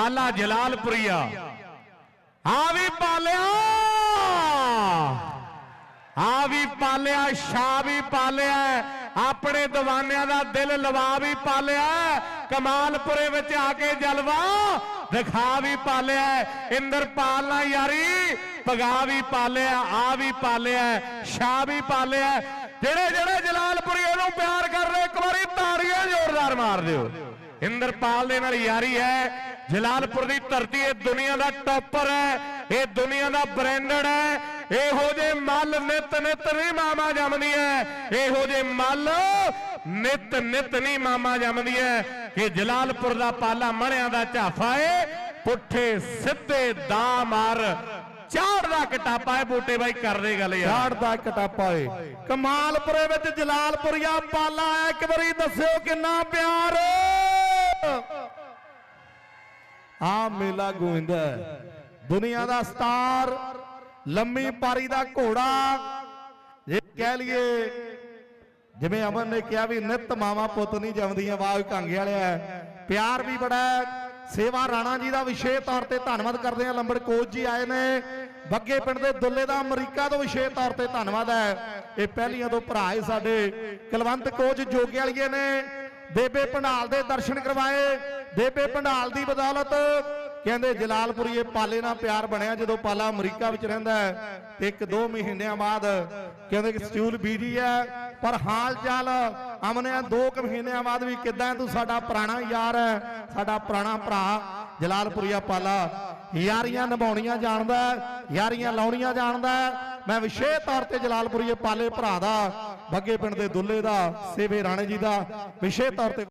ਪਾਲਾ ਜਲਾਲਪੁਰੀਆ। ਆ ਵੀ ਪਾਲਿਆ। ਆ ਵੀ ਪਾਲਿਆ ਸ਼ਾ ਵੀ ਪਾਲਿਆ। ਆਪਣੇ دیਵਾਨਿਆਂ ਦਾ ਦਿਲ ਲਵਾ ਵੀ ਪਾਲਿਆ। ਕਮਾਲਪੁਰੇ ਵਿੱਚ ਆ ਕੇ ਜਲਵਾ, ਦਿਖਾ ਵੀ ਪਾਲਿਆ। ਇੰਦਰਪਾਲ ਨਾਲ ਯਾਰੀ ਪਗਾ ਵੀ ਪਾਲਿਆ, ਆ ਵੀ ਪਾਲਿਆ ਸ਼ਾ ਵੀ ਪਾਲਿਆ। ਜਿਹੜੇ ਜਿਹੜੇ ਜਲਾਲਪੁਰੀਏ ਨੂੰ ਪਿਆਰ ਕਰ ਰਹੇ, ਇੱਕ ਵਾਰੀ ਤਾੜੀਆਂ ਜ਼ੋਰਦਾਰ ਮਾਰ ਦਿਓ। ਇੰਦਰਪਾਲ ਦੇ ਨਾਲ ਯਾਰੀ ਹੈ। ਜਲਾਲਪੁਰ ਦੀ ਧਰਤੀ ਇਹ ਦੁਨੀਆ ਦਾ ਟੌਪਰ ਹੈ, ਇਹ ਦੁਨੀਆ ਦਾ ਬ੍ਰਾਂਡਡ ਹੈ, ਇਹੋ ਜੇ ਮੱਲ ਨਿਤ ਨਿਤ ਨਹੀਂ ਮਾਮਾ ਜੰਮਦੀ ਹੈ, ਇਹੋ ਜੇ ਮੱਲ ਨਿਤ ਨਿਤ ਨਹੀਂ ਮਾਮਾ ਜੰਮਦੀ ਹੈ ਕਿ ਜਲਾਲਪੁਰ ਦਾ ਪਾਲਾ ਮਣਿਆਂ ਦਾ ਝਾਫਾ ਏ, ਪੁੱਠੇ ਸਿੱਧੇ ਦਾ ਮਾਰ ਚਾੜ ਦਾ ਕਟਾਪਾ ਏ, ਬੂਟੇ ਬਾਈ ਕਰਦੇ ਗੱਲ ਯਾਰ। ਝਾੜ ਦਾ ਕਟਾਪਾ ਏ। ਕਮਾਲਪੁਰੇ ਵਿੱਚ ਜਲਾਲਪੁਰੀਆ ਪਾਲਾ ਆਇਆ ਇੱਕ ਵਾਰੀ ਦੱਸਿਓ ਕਿੰਨਾ ਪਿਆਰ। ਆ ਮੇਲਾ ਗੋਇੰਦਾ ਹੈ। ਦੁਨੀਆ ਦਾ ਸਟਾਰ, ਲੰਮੀ ਪਾਰੀ ਦਾ ਘੋੜਾ ਜੇ ਕਹਿ ਲਈਏ, ਜਿਵੇਂ ਅਮਨ ਨੇ ਕਿਹਾ ਵੀ ਨਿਤ ਮਾਵਾ ਪੁੱਤ ਨਹੀਂ ਜੰਮਦੀਆਂ ਆਵਾਜ਼ ਕਾਂਗੇ ਵਾਲਿਆ ਪਿਆਰ ਵੀ ਬੜਾ ਸੇਵਾ ਰਾਣਾ ਜੀ ਦਾ ਵਿਸ਼ੇਸ਼ ਤੌਰ ਤੇ ਧੰਨਵਾਦ ਕਰਦੇ ਆ ਲੰਬੜ ਕੋਚ ਜੀ ਆਏ ਨੇ। ਬੱਗੇ ਪਿੰਡ ਦੇ ਦੁੱਲੇ ਦਾ ਅਮਰੀਕਾ ਤੋਂ ਵਿਸ਼ੇਸ਼ ਤੌਰ ਤੇ ਧੰਨਵਾਦ ਹੈ। ਇਹ ਪਹਿਲੀਆਂ ਤੋਂ ਭਰਾ ਹੈ ਸਾਡੇ। ਕੁਲਵੰਤ ਕੋਚ ਜੋਗੇ ਵਾਲੀਏ ਨੇ। ਬੇਬੇ ਭੰਡਾਲ ਦੇ ਦਰਸ਼ਨ ਕਰਵਾਏ। ਬੇਬੇ ਭੰਡਾਲ ਦੀ ਬਦੌਲਤ। ਕਹਿੰਦੇ ਜਲਾਲਪੁਰੀਏ ਪਾਲੇ ਨਾਲ ਪਿਆਰ ਬਣਿਆ ਜਦੋਂ ਪਾਲਾ ਅਮਰੀਕਾ ਵਿੱਚ ਰਹਿੰਦਾ ਹੈ ਤੇ ਇੱਕ ਦੋ ਮਹੀਨਿਆਂ ਬਾਅਦ ਕਹਿੰਦੇ ਕਿ ਸਟਿਊਲ ਬੀਜੀ ਹੈ, ਪਰ ਹਾਲ ਚਾਲ ਅਮਨੇ ਦੋ ਕੁ ਮਹੀਨਿਆਂ ਬਾਅਦ ਵੀ ਕਿਦਾਂ ਤੂੰ ਸਾਡਾ ਪੁਰਾਣਾ ਯਾਰ ਹੈ, ਸਾਡਾ ਪੁਰਾਣਾ ਭਰਾ, ਜਲਾਲਪੁਰੀਆ ਪਾਲਾ। ਯਾਰੀਆਂ ਨਿਭਾਉਣੀਆਂ ਜਾਣਦਾ ਯਾਰੀਆਂ ਲਾਉਣੀਆਂ ਜਾਣਦਾ ਮੈਂ ਵਿਸ਼ੇਸ਼ ਤੌਰ ਤੇ ਜਲਾਲਪੁਰੀਏ ਪਾਲੇ ਭਰਾ ਦਾ, ਬੱਗੇ ਪਿੰਡ ਦੇ ਦੁੱਲੇ ਦਾ, ਸੇਵੇ ਰਾਣੇ ਜੀ ਦਾ, ਵਿਸ਼ੇਸ਼ ਤੌਰ ਤੇ